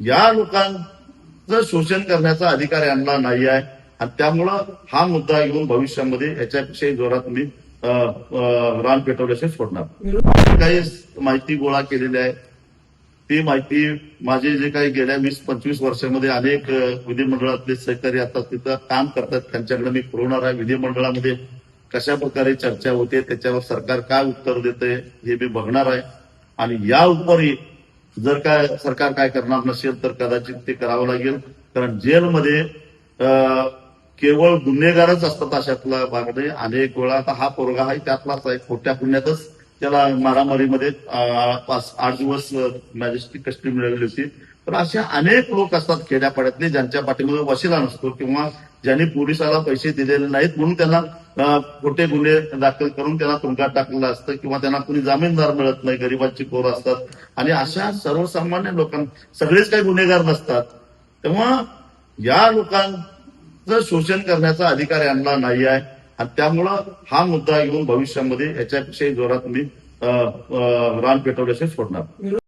या लोकांचं शोषण करण्याचा अधिकार यांना नाही आहे. आणि त्यामुळं हा मुद्दा घेऊन भविष्यामध्ये याच्यापेक्षाही जोरात मी रान पेटवल्याशिवाय सोडणार. काही माहिती गोळा केलेली आहे. ती माहिती माझे जे काही गेल्या वीस पंचवीस वर्षामध्ये अनेक विधिमंडळातले सहकारी आता तिथं काम करतात. त्यांच्याकडे मी पुरवणार आहे. विधिमंडळामध्ये कशा प्रकारे चर्चा होते त्याच्यावर सरकार काय उत्तर देते हे मी बघणार आहे. आणि या उपरी जर काय सरकार काय करणार नसेल तर कदाचित ते करावं लागेल. कारण जेलमध्ये केवळ गुन्हेगारच असतात अशातला भागमध्ये अनेक वेळा आता हा पोरगा आहे त्यातलाच आहे खोट्या पुण्यातच त्याला मारामारीमध्ये पाच आठ दिवस मॅजेस्टिक कस्टडी मिळवली होती. तर अशा अनेक लोक असतात खेड्यापाड्यातले ज्यांच्या पाठीमध्ये वशिला नसतो किंवा ज्यांनी पोलिसाला पैसे दिलेले नाहीत म्हणून त्यांना खोटे गुन्हे दाखल करून त्यांना तुरुंगात टाकलेलं असतं किंवा त्यांना कुणी जामीनदार मिळत नाही गरिबांची पोरं असतात. आणि अशा सर्वसामान्य लोकांना सगळेच काही गुन्हेगार नसतात. तेव्हा या लोकांचं शोषण करण्याचा अधिकार यांना नाही आहे. आणि त्यामुळं हा मुद्दा घेऊन भविष्यामध्ये याच्यापेक्षाही जोरात मी रान पेटवल्याशिवाय सोडणार.